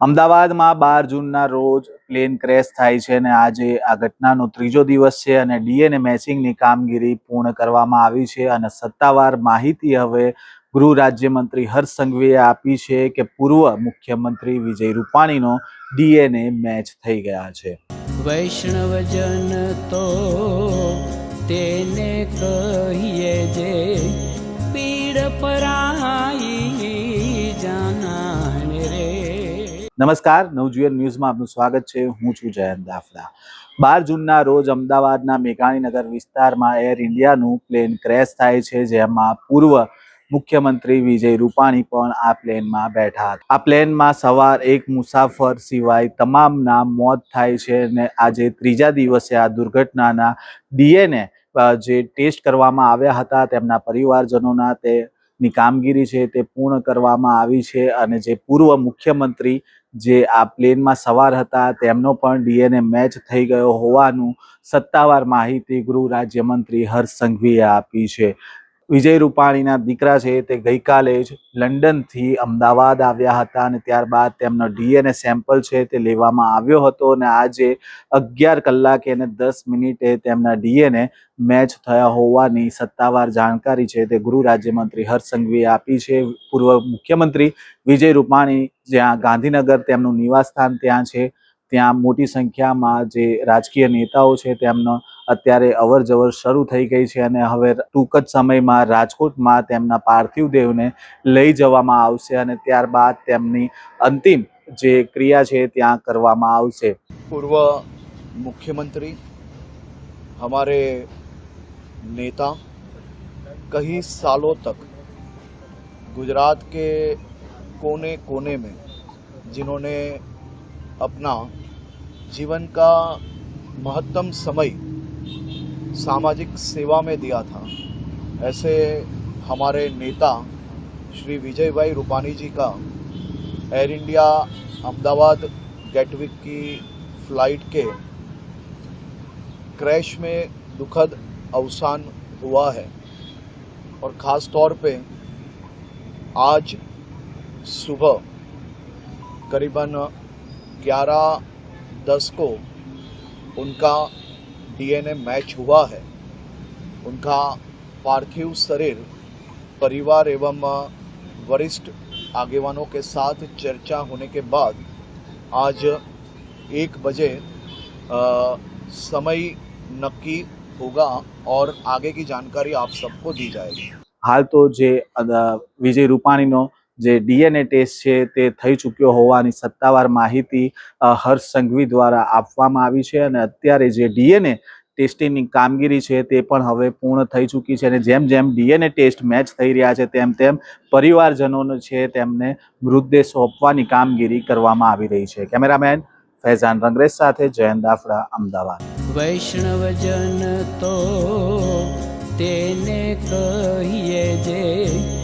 અમદાવાદમાં બાર જૂનના રોજ પ્લેન ક્રેશ થાય છે અને આજે આ ઘટનાનો ત્રીજો દિવસ છે અને ડીએનએ મેચિંગની કામગીરી પૂર્ણ કરવામાં આવી છે અને સત્તાવાર માહિતી હવે ગૃહ રાજ્યમંત્રી હર્ષ સંઘવીએ આપી છે કે પૂર્વ મુખ્યમંત્રી વિજય રૂપાણીનો ડીએનએ મેચ થઈ ગયા છે. વૈષ્ણવજન તો તેને નમસ્કાર નવજીવન ન્યૂઝમાં આપનું સ્વાગત છે. હું છું જયંત દાફડા. બાર જૂનના રોજ અમદાવાદના મેઘાણીનગર વિસ્તારમાં એર ઇન્ડિયાનું પ્લેન ક્રેશ થાય છે, જેમાં પૂર્વ મુખ્યમંત્રી વિજય રૂપાણી પણ આ પ્લેનમાં બેઠા હતા. આ પ્લેનમાં સવાર એક મુસાફર સિવાય તમામના મોત થાય છે અને આજે ત્રીજા દિવસે આ દુર્ઘટનાના ડીએનએ જે ટેસ્ટ કરવામાં આવ્યા હતા, તેમના પરિવારજનોના તે ની કામગીરી છે તે પૂર્ણ કરવામાં આવી છે અને જે પૂર્વ મુખ્યમંત્રી જે આ પ્લેનમાં સવાર હતા તેમનો પણ ડીએનએ મેચ થઈ ગયો હોવાનું સત્તાવાર માહિતી ગૃહ રાજ્યમંત્રી હર્ષ સંઘવીએ આપી છે. વિજય રૂપાણીના દીકરા છે તે ગઈકાલે જ લંડનથી અમદાવાદ આવ્યા હતા અને ત્યારબાદ તેમનો ડીએનએ સેમ્પલ છે તે લેવામાં આવ્યો હતો અને આજે અગિયાર કલાકે અને દસ મિનિટે તેમના ડીએનએ મેચ થયા હોવાની સત્તાવાર જાણકારી છે તે ગૃહ રાજ્યમંત્રી હર્ષ સંઘવીએ આપી છે. પૂર્વ મુખ્યમંત્રી વિજય રૂપાણી જ્યાં ગાંધીનગર તેમનું નિવાસસ્થાન ત્યાં છે. ત્યાં મોટી સંખ્યામાં જે રાજકીય નેતાઓ છે તેમનો અત્યારે અવર જવર શરૂ થઈ ગઈ છે અને હવે ટૂંક જ સમયમાં રાજકોટમાં તેમના પાર્થિવ દેહને લઈ જવામાં આવશે અને ત્યારબાદ તેમની અંતિમ જે ક્રિયા છે ત્યાં કરવામાં આવશે पूर्व मुख्यमंत्री हमारे नेता कई सालों तक गुजरात के कोने कोने में जिन्होंने अपना जीवन का महत्तम समय सामाजिक सेवा में दिया था। ऐसे हमारे नेता श्री विजय भाई रूपानी जी का एयर इंडिया अहमदाबाद गेटविक की फ़्लाइट के क्रैश में दुखद अवसान हुआ है और ख़ास तौर पे आज सुबह करीबन 11 दस को उनका डीएनए मैच हुआ है उनका पार्थिव शरीर परिवार एवं वरिष्ठ आगेवानों के साथ चर्चा होने के बाद आज एक बजे अ, समय नक्की होगा और आगे की जानकारी आप सबको दी जाएगी હાલ તો જે અદ- વિજય રૂપાણીનો જે ડીએનએ ટેસ્ટ છે તે થઈ ચૂક્યો હોવાની સત્તાવાર માહિતી હર્ષ સંઘવી દ્વારા આપવામાં આવી છે અને અત્યારે જે ડીએનએ ટેસ્ટિંગની કામગીરી છે તે પણ હવે પૂર્ણ થઈ ચૂકી છે અને જેમ જેમ ડીએનએ ટેસ્ટ મેચ થઈ રહ્યા છે તેમ તેમ પરિવારજનોને છે તેમને મૃતદેહ સોંપવાની કામગીરી કરવામાં આવી રહી છે. કેમેરામેન ફૈઝાન રંગરેજ સાથે જયંત દાફડા અમદાવાદ. વૈષ્ણવજન તો તેને કહીએ જે